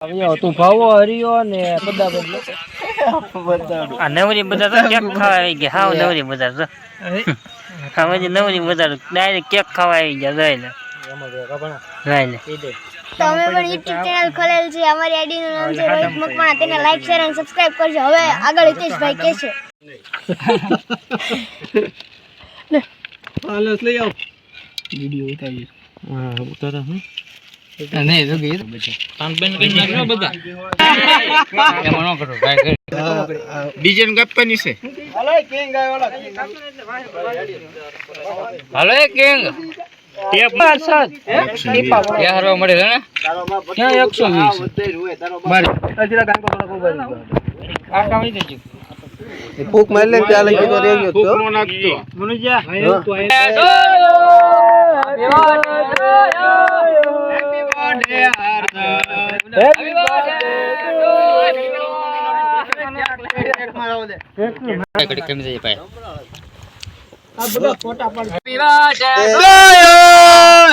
આવ્યો તું ભાવો હરિયો ને બધા બદલો આ નવરી બધા તો કેક ખાવા આવી ગયા? હાવ નવરી બધા તો. હા પછી નવરી બધા ડાયરેક્ટ કેક ખાવા આવી ગયા લઈ લે. લઈ લે. તો અમે પણ યુટ્યુબ ચેનલ ખોલેલ છે અમારી આઈડી નું નામ છે રોહિત મકવાણા. તેને લાઈક શેર અને સબસ્ક્રાઇબ કરજો. હવે આગળ હિતેશભાઈ કહેશે વિડિયો ઉતારી હા ઉતારો હું નહીં તો નાખ્યો બધા એમાં ન કરો ભાઈ ડીજે ગપ્પાની છે હાલો એ કેંગ ટેપ પાછળ યાર મળે છે ને ક્યાં એકસો વીસ ફૂક મારી લે ત્યાં લઈ તો રેગ્યો તો નો કમી ભાઈ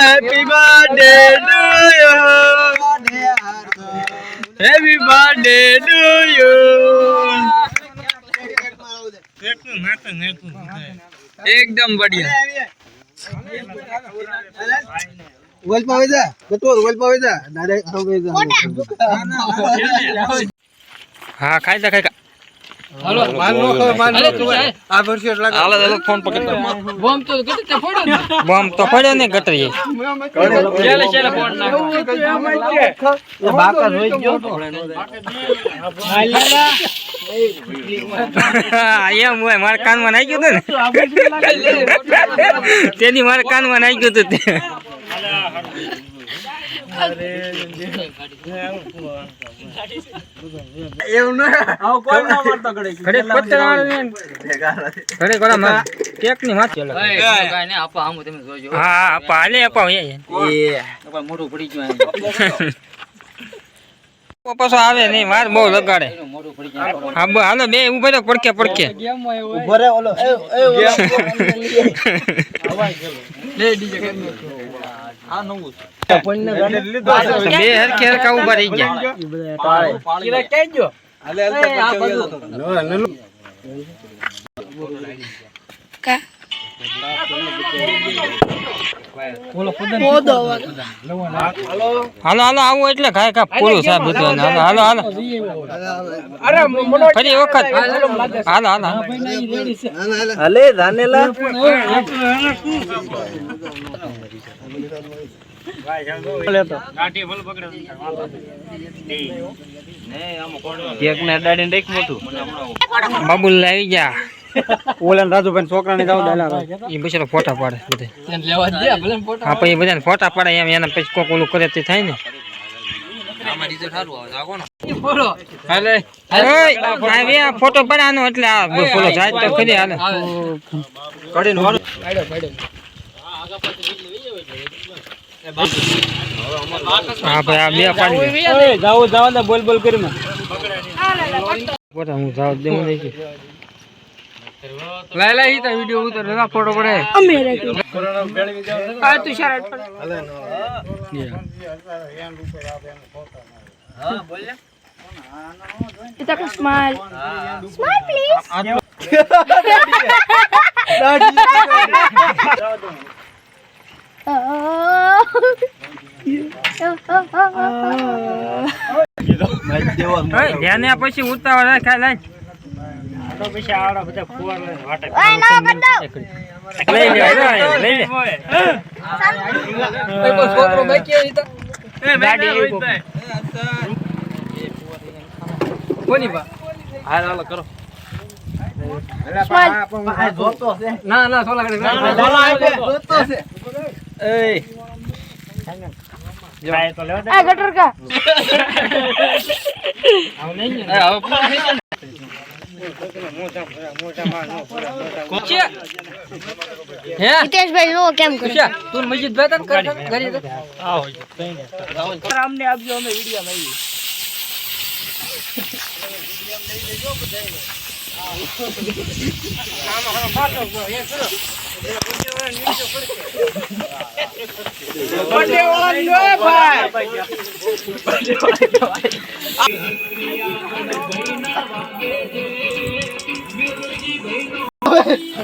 happy birthday to you happy birthday to you એકદમ બઢિયા. ગોલ પાવે જા પાવે જા હા ખાઈ જા ખાઈ હાલો માન નો ખબર માન નો ખબર આ વર્ષે એટલા હાલો હાલો ફોન પકડ બોમ તો કેટલે ફોડ્યો બોમ્બ તો ફોડ્યો ને ગટરી ચાલે ચાલે ફોન બાકા જોઈ ગયો તો. એમ હોય મારા કાનમાં નાઈ ગયું હતું ને. તેની મારા કાનમાં નાઈ ગયું હતું તે. એવું ના. કોઈ ના મારતો ઘડે ને હા આપા. હાલે આપા પાછો આવે નહીં માર બહુ લગાડે. હા હાલો બે ઊભો રહ્યો પડકે પડકે ઊભો રે ઓલો. એ એ આ નવું લીધો બે હરખે હરખા ઊભા રહી ગયા. કિરા ક્યાં ગયો? હાલે હાલે પછી હાલો હાલો આવું એટલે ખાય ખા પૂરું સાહેબ બધું હાલો હાલો હાલો. ફરી વખત. હાલો હાલો. હાલે ધાનેલા. કેક ને અડાડીને ઓલા રાજુભાઈ છોકરા ને જાવ એ બિચારો ફોટા પાડે બધે. હા પછી બધાને ફોટા પાડે એમ એના પછી કોક ઓલું કરે તે થાય ને. હાલે. ઓય, આ બે ફોટો પડાનો એટલે આ બોલો જાય તો ખરી હાલે. કડીને વાળું. હા ભાઈ આ બે પાડી જાવ જાવ બોલ બોલ કરી ફોટા હું જાવ દેવું નહીં કે. લાય લાય ઈ તો વિડિયો ઉતર ના ફોટો પડે અમે રાખી આ તું શરટ પિતા સ્માઈલ સ્માઈલ પ્લીઝ ઓય, ધ્યાને આ પછી ઉતાવળ રાખાય લાય ઓય ના કર દો લઈ લે લઈ લે છોકરો બાકી આવી તો ગાડી આવી કોની બા? હાલ હાલ કરો. ના ના સોલા જોતો છે. એ ગટર કા હે હિતેશભાઈ નો કેમ કરે? તું મસ્જિદ બેઠા ને કર કરી દે અમને આપજો અમે વિડિયો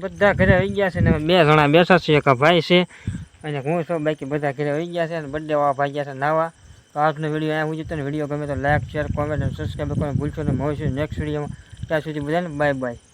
બધા ઘરે આવી ગયા છે ને બે જણા બેસા છે એક આ ભાઈ છે અને હું છું બાકી બધા ઘરે આવી ગયા છે અને બર્થડે વાળા ભાઈ ગયા છે નાવા. તો આજનો વીડિયો અહીંયા સુધી તને વીડિયો ગમે તો લાઇક શેર કોમેન્ટ અને સબસ્ક્રાઈબ કરવાનું ભૂલશો ને મળશું નેક્સ્ટ વિડીયોમાં ત્યાં સુધી બધાને બાય બાય